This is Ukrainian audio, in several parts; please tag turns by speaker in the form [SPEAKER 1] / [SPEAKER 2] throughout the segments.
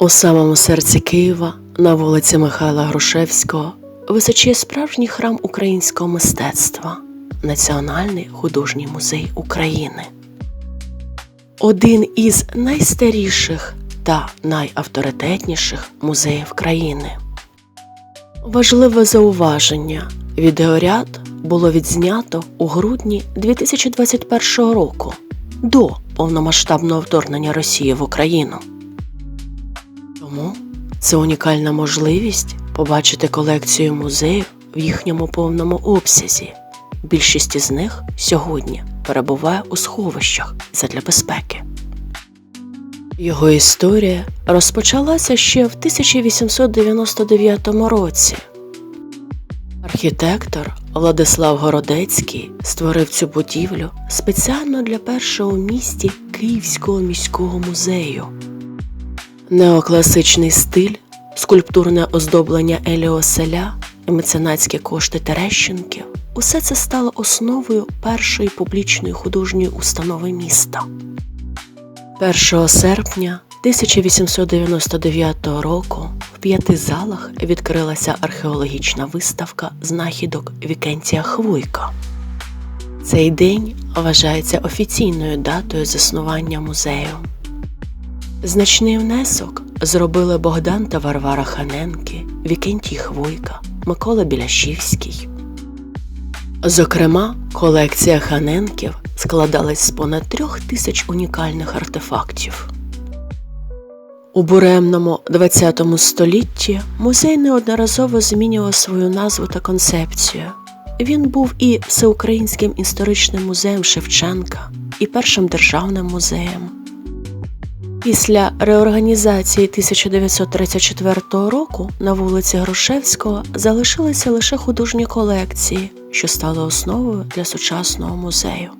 [SPEAKER 1] У самому серці Києва, на вулиці Михайла Грушевського, височіє справжній храм українського мистецтва Національний художній музей України. Один із найстаріших та найавторитетніших музеїв країни. Важливе зауваження. Відеоряд було відзнято у грудні 2021 року до повномасштабного вторгнення Росії в Україну. Тому це унікальна можливість побачити колекцію музеїв в їхньому повному обсязі. Більшість із них сьогодні перебуває у сховищах задля безпеки. Його історія розпочалася ще в 1899 році. Архітектор Владислав Городецький створив цю будівлю спеціально для першого в місті Київського міського музею. Неокласичний стиль, скульптурне оздоблення Еліоселя меценатські кошти Терещенків усе це стало основою першої публічної художньої установи міста. 1 серпня 1899 року в п'яти залах відкрилася археологічна виставка знахідок Вікентія Хвойка. Цей день вважається офіційною датою заснування музею. Значний внесок зробили Богдан та Варвара Ханенки, Вікентій Хвойка, Микола Біляшівський. Зокрема, колекція Ханенків складалась з понад трьох тисяч унікальних артефактів. У буремному ХХ столітті музей неодноразово змінював свою назву та концепцію. Він був і Всеукраїнським історичним музеєм Шевченка, і першим державним музеєм. Після реорганізації 1934 року на вулиці Грушевського залишилися лише художні колекції, що стали основою для сучасного музею.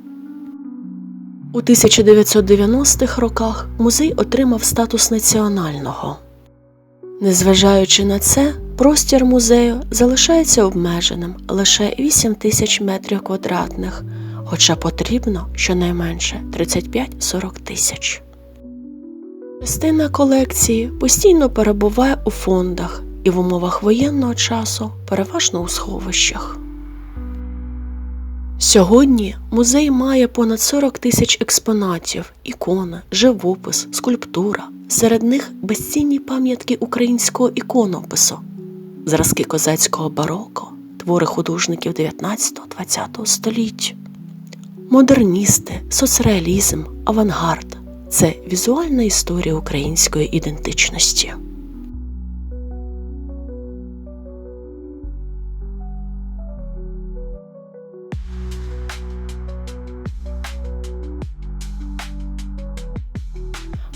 [SPEAKER 1] У 1990-х роках музей отримав статус національного. Незважаючи на це, простір музею залишається обмеженим лише 8 тисяч метрів квадратних, хоча потрібно щонайменше 35-40 тисяч. Частина колекції постійно перебуває у фондах і в умовах воєнного часу переважно у сховищах. Сьогодні музей має понад 40 тисяч експонатів, ікони, живопис, скульптура. Серед них безцінні пам'ятки українського іконопису, зразки козацького бароко, твори художників 19-20 століття, модерністи, соцреалізм, авангард це візуальна історія української ідентичності.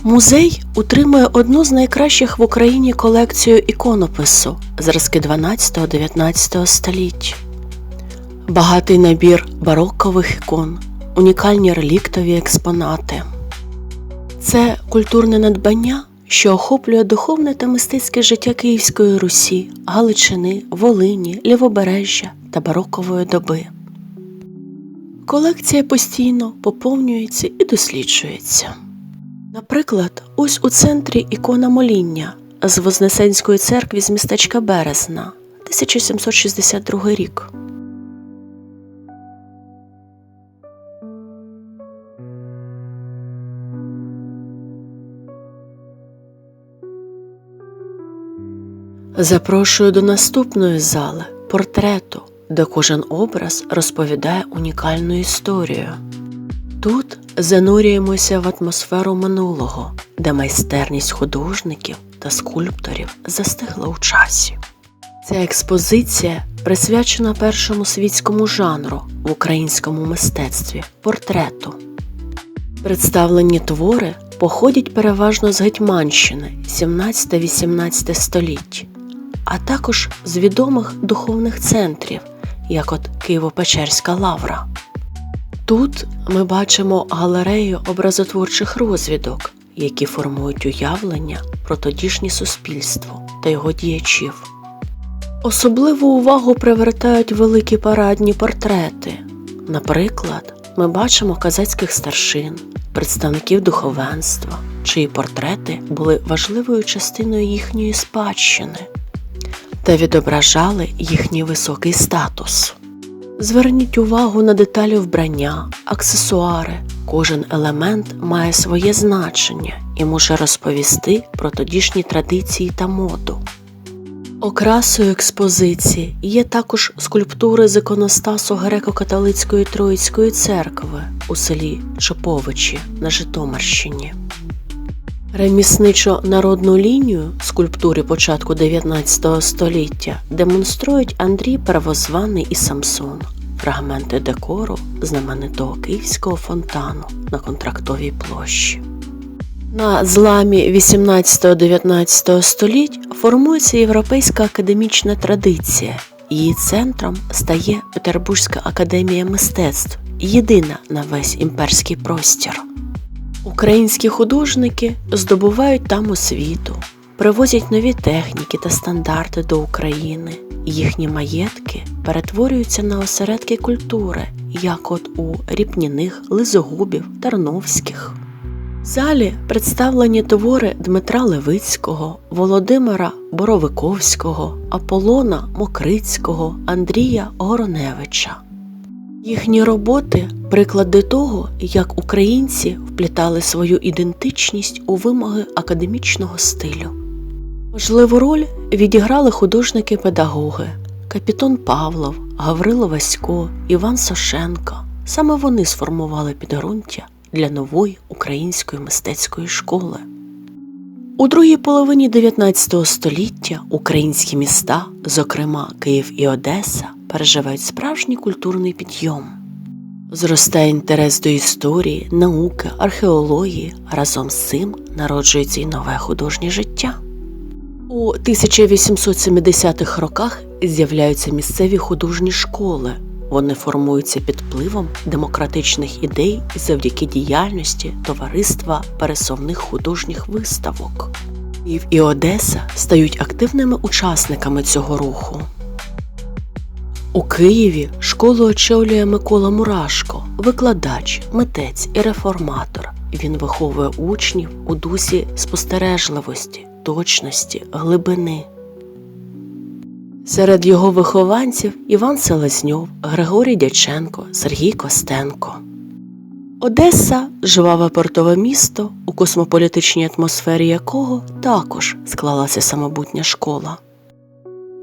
[SPEAKER 1] Музей утримує одну з найкращих в Україні колекцію іконопису зразки 12-19 століть. Багатий набір барокових ікон, унікальні реліктові експонати. Це культурне надбання, що охоплює духовне та мистецьке життя Київської Русі, Галичини, Волині, Лівобережжя та барокової доби. Колекція постійно поповнюється і досліджується. Наприклад, ось у центрі ікона моління з Вознесенської церкви з містечка Березна, 1762 рік. Запрошую до наступної зали портрету, де кожен образ розповідає унікальну історію. Тут занурюємося в атмосферу минулого, де майстерність художників та скульпторів застигла у часі. Ця експозиція присвячена першому світському жанру в українському мистецтві портрету. Представлені твори походять переважно з Гетьманщини 17-18 століть, а також з відомих духовних центрів, як от Києво-Печерська лавра. Тут ми бачимо галерею образотворчих розвідок, які формують уявлення про тодішнє суспільство та його діячів. Особливу увагу привертають великі парадні портрети, наприклад, ми бачимо казацьких старшин, представників духовенства, чиї портрети були важливою частиною їхньої спадщини та відображали їхній високий статус. Зверніть увагу на деталі вбрання, аксесуари. Кожен елемент має своє значення і може розповісти про тодішні традиції та моду. Окрасою експозиції є також скульптури з іконостасу греко-католицької Троїцької церкви у селі Чоповичі на Житомирщині. Ремісничо народну лінію скульптури початку 19 століття демонструють Андрій Первозваний і Самсон, фрагменти декору знаменитого київського фонтану на контрактовій площі. На зламі 18-19 століть формується європейська академічна традиція. Її центром стає Петербурзька академія мистецтв, єдина на весь імперський простір. Українські художники здобувають там освіту, привозять нові техніки та стандарти до України. Їхні маєтки перетворюються на осередки культури, як от у Ріпніних, Лизогубів, Тарновських. В залі представлені твори Дмитра Левицького, Володимира Боровиковського, Аполлона Мокрицького, Андрія Гороневича. Їхні роботи приклади того, як українці вплітали свою ідентичність у вимоги академічного стилю. Важливу роль відіграли художники-педагоги Капітон Павлов, Гаврило Васько, Іван Сошенко. Саме вони сформували підґрунтя для нової української мистецької школи. У другій половині 19 століття українські міста, зокрема Київ і Одеса, переживають справжній культурний підйом. Зростає інтерес до історії, науки, археології, разом з цим народжується й нове художнє життя. У 1870-х роках з'являються місцеві художні школи. Вони формуються під впливом демократичних ідей і завдяки діяльності товариства пересувних художніх виставок. Київ і Одеса стають активними учасниками цього руху. У Києві школу очолює Микола Мурашко, викладач, митець і реформатор. Він виховує учнів у дусі спостережливості, точності, глибини. Серед його вихованців Іван Селезньов, Григорій Дяченко, Сергій Костенко. Одеса жваве портове місто, у космополітичній атмосфері якого також склалася самобутня школа.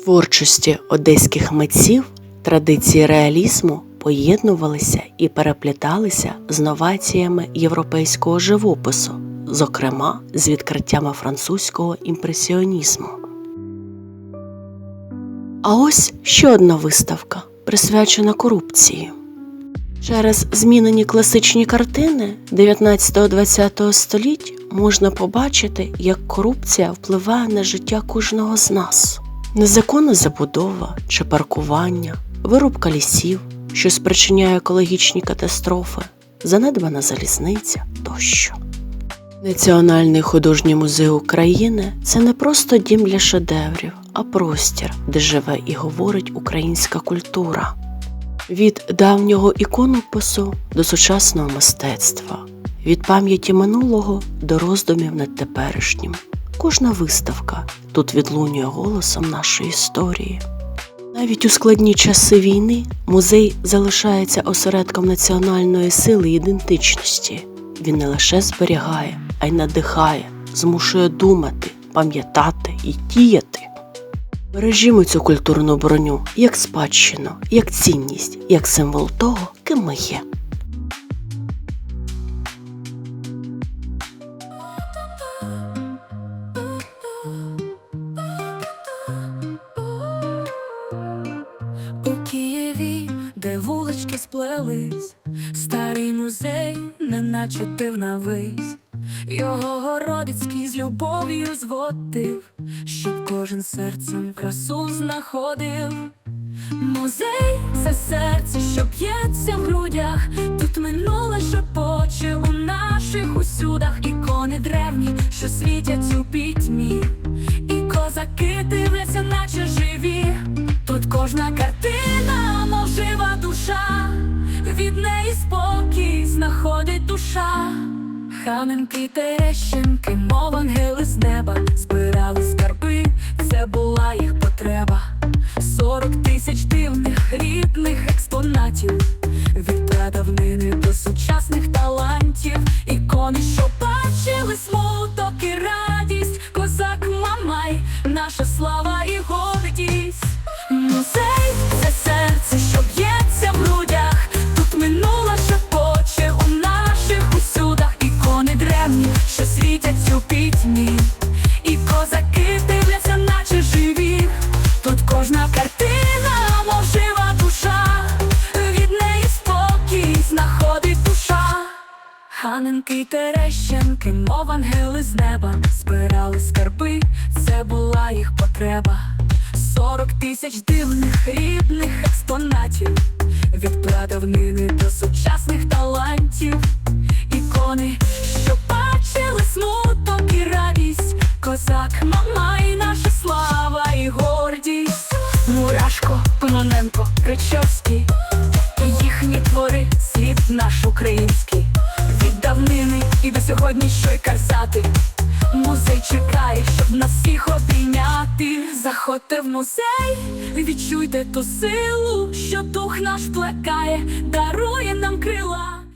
[SPEAKER 1] Творчості одеських митців традиції реалізму поєднувалися і перепліталися з новаціями європейського живопису, зокрема з відкриттями французького імпресіонізму. А ось ще одна виставка, присвячена корупції. Через змінені класичні картини 19-20 століть можна побачити, як корупція впливає на життя кожного з нас. Незаконна забудова чи паркування, вирубка лісів, що спричиняє екологічні катастрофи, занедбана залізниця тощо. Національний художній музей України це не просто дім для шедеврів, а простір, де живе і говорить українська культура. Від давнього іконопису до сучасного мистецтва, від пам'яті минулого до роздумів над теперішнім. Кожна виставка тут відлунює голосом нашої історії. Навіть у складні часи війни музей залишається осередком національної сили і ідентичності. Він не лише зберігає, а й надихає, змушує думати, пам'ятати і діяти. Бережімо цю культурну броню як спадщину, як цінність, як символ того, ким ми є.
[SPEAKER 2] У Києві, де вулички сплелись, старий музей, неначе дивна вись. Його Городицький з любов'ю зводив, щоб кожен серцем красу знаходив. Музей це серце, що п'ється в грудях. Тут минуле шепоче у наших усюдах, ікони древні, що світять у пітьмі, і козаки дивляться, наче живі. Тут кожна картина, мов жива душа, від неї спокій знаходить душа. Ханенки, терещенки, мов ангели з неба, збирали скарби це була їх потреба. Сорок тисяч дивних рідних експонатів, від прадавнини до сучасних талантів, ікони, що бачили смуток і радість, козак Мамай, наша слава і гордість. Ханенки й Терещенки, мов ангели з неба, збирали скарби, це була їх потреба. Сорок тисяч дивних рідних експонатів, від прадавнини до сучасних талантів, ікони, що бачили смуток і радість, козак, мама і наша слава і гордість. Заходьте в музей, відчуйте ту силу, що дух наш плекає, дарує нам крила.